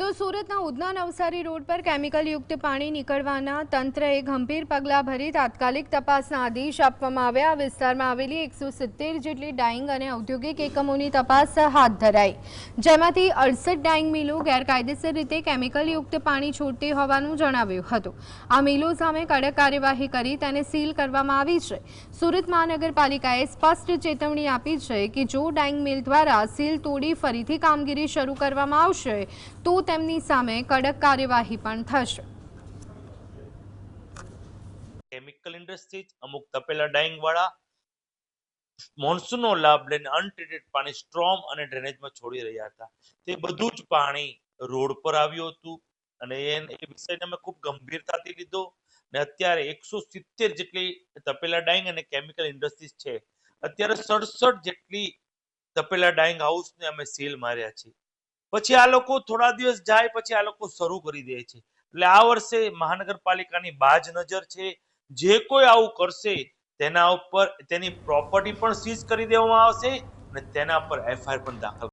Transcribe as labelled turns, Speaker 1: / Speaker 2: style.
Speaker 1: તો સુરતના ઉધના નવસારી રોડ પર કેમિકલયુક્ત પાણી નીકળવાના તંત્રએ ગંભીર પગલાં ભરી તાત્કાલિક તપાસના આદેશ આપવામાં આવ્યા. આ વિસ્તારમાં આવેલી એકસો સિત્તેર જેટલી ડાઇંગ અને ઔદ્યોગિક એકમોની તપાસ હાથ ધરાઈ. જેમાંથી અડસઠ ડાઇંગ મિલો ગેરકાયદેસર રીતે કેમિકલયુક્ત પાણી છોડતી હોવાનું જણાવ્યું હતું. આ મિલો સામે કડક કાર્યવાહી કરી તેને સીલ કરવામાં આવી છે. સુરત મહાનગરપાલિકાએ સ્પષ્ટ ચેતવણી આપી છે કે જો ડાઇંગ મિલ દ્વારા સીલ તોડી ફરીથી કામગીરી શરૂ કરવામાં આવશે, તો તેમની સામે કડક કાર્યવાહી પણ થશે.
Speaker 2: કેમિકલ ઇન્ડસ્ટ્રીઝ, અમુક તપેલા ડાઈંગ વાળા મોન્સૂનનો લાભ લઈને અનટ્રીટેડ પાણી સ્ટ્રોમ અને ડ્રેનેજમાં છોડી રહ્યા હતા. તે બધું જ પાણી રોડ પર આવ્યું હતું અને એ વિષયને અમે ખૂબ ગંભીરતાથી લીધો ને અત્યારે એકસો સિત્તેર જેટલી તપેલા ડાઈંગ અને કેમિકલ ઇન્ડસ્ટ્રીઝ છે. અત્યારે સડસઠ જેટલી તપેલા ડાઈંગ હાઉસને અમે સીલ માર્યા છે પછી આ લોકો થોડા દિવસ જાય, પછી આ લોકો શરૂ કરી દે છે. એટલે આ વર્ષે મહાનગરપાલિકાની બાજ નજર છે. જે કોઈ આવું કરશે, તેના ઉપર તેની પ્રોપર્ટી પણ સીઝ કરી દેવામાં આવશે અને તેના પર એફઆઈઆર પણ દાખલ